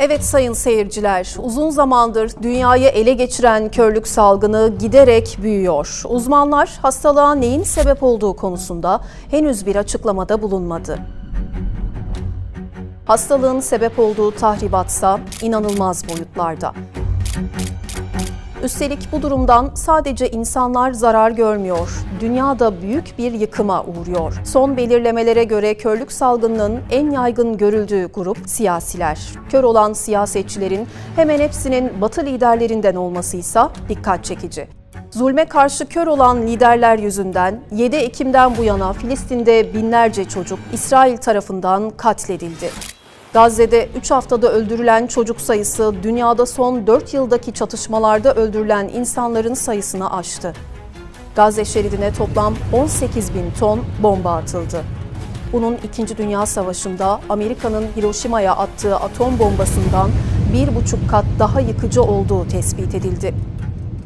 Evet sayın seyirciler, uzun zamandır dünyayı ele geçiren körlük salgını giderek büyüyor. Uzmanlar hastalığa neyin sebep olduğu konusunda henüz bir açıklamada bulunmadı. Hastalığın sebep olduğu tahribatsa inanılmaz boyutlarda. Üstelik bu durumdan sadece insanlar zarar görmüyor. Dünya da büyük bir yıkıma uğruyor. Son belirlemelere göre körlük salgınının en yaygın görüldüğü grup siyasiler. Kör olan siyasetçilerin hemen hepsinin Batı liderlerinden olmasıysa dikkat çekici. Zulme karşı kör olan liderler yüzünden 7 Ekim'den bu yana Filistin'de binlerce çocuk İsrail tarafından katledildi. Gazze'de 3 haftada öldürülen çocuk sayısı dünyada son 4 yıldaki çatışmalarda öldürülen insanların sayısını aştı. Gazze şeridine toplam 18 bin ton bomba atıldı. Bunun 2. Dünya Savaşı'nda Amerika'nın Hiroşima'ya attığı atom bombasından bir buçuk kat daha yıkıcı olduğu tespit edildi.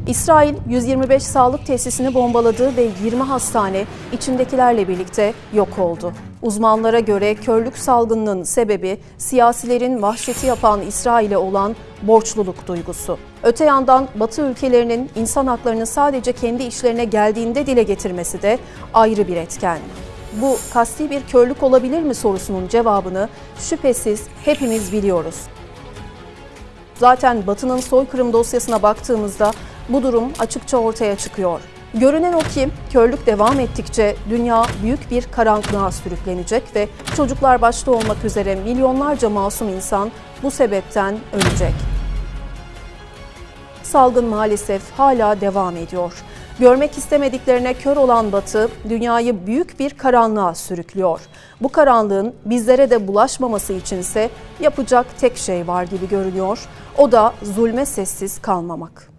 İsrail 125 sağlık tesisini bombaladı ve 20 hastane içindekilerle birlikte yok oldu. Uzmanlara göre körlük salgınının sebebi siyasilerin vahşeti yapan İsrail'e olan borçluluk duygusu. Öte yandan Batı ülkelerinin insan haklarını sadece kendi işlerine geldiğinde dile getirmesi de ayrı bir etken. Bu kasti bir körlük olabilir mi sorusunun cevabını şüphesiz hepimiz biliyoruz. Zaten Batı'nın soykırım dosyasına baktığımızda bu durum açıkça ortaya çıkıyor. Görünen o ki körlük devam ettikçe dünya büyük bir karanlığa sürüklenecek ve çocuklar başta olmak üzere milyonlarca masum insan bu sebepten ölecek. Salgın maalesef hala devam ediyor. Görmek istemediklerine kör olan Batı dünyayı büyük bir karanlığa sürüklüyor. Bu karanlığın bizlere de bulaşmaması içinse yapacak tek şey var gibi görünüyor. O da zulme sessiz kalmamak.